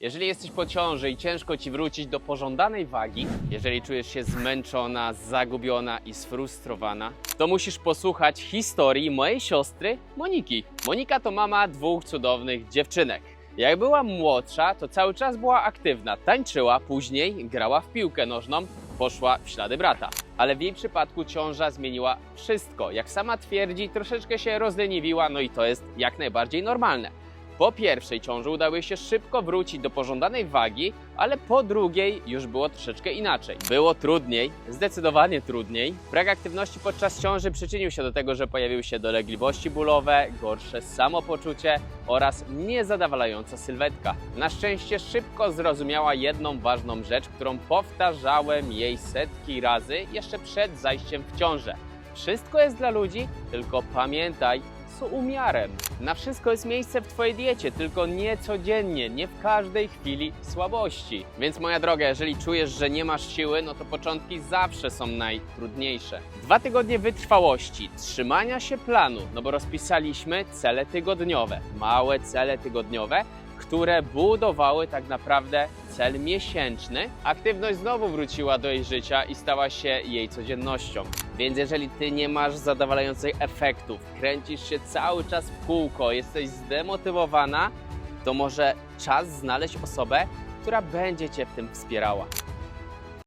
Jeżeli jesteś po ciąży i ciężko ci wrócić do pożądanej wagi, jeżeli czujesz się zmęczona, zagubiona i sfrustrowana, to musisz posłuchać historii mojej siostry Moniki. Monika to mama dwóch cudownych dziewczynek. Jak była młodsza, to cały czas była aktywna, tańczyła, później grała w piłkę nożną, poszła w ślady brata. Ale w jej przypadku ciąża zmieniła wszystko. Jak sama twierdzi, troszeczkę się rozleniwiła, no i to jest jak najbardziej normalne. Po pierwszej ciąży udało się szybko wrócić do pożądanej wagi, ale po drugiej już było troszeczkę inaczej. Było trudniej, zdecydowanie trudniej. Brak aktywności podczas ciąży przyczynił się do tego, że pojawiły się dolegliwości bólowe, gorsze samopoczucie oraz niezadowalająca sylwetka. Na szczęście szybko zrozumiała jedną ważną rzecz, którą powtarzałem jej setki razy jeszcze przed zajściem w ciążę. Wszystko jest dla ludzi, tylko pamiętaj, z umiarem. Na wszystko jest miejsce w Twojej diecie, tylko nie codziennie, nie w każdej chwili słabości. Więc moja droga, jeżeli czujesz, że nie masz siły, no to początki zawsze są najtrudniejsze. Dwa tygodnie wytrwałości, trzymania się planu, no bo rozpisaliśmy cele tygodniowe, małe cele tygodniowe, które budowały tak naprawdę cel miesięczny. Aktywność znowu wróciła do jej życia i stała się jej codziennością. Więc jeżeli ty nie masz zadowalających efektów, kręcisz się cały czas w kółko, jesteś zdemotywowana, to może czas znaleźć osobę, która będzie cię w tym wspierała.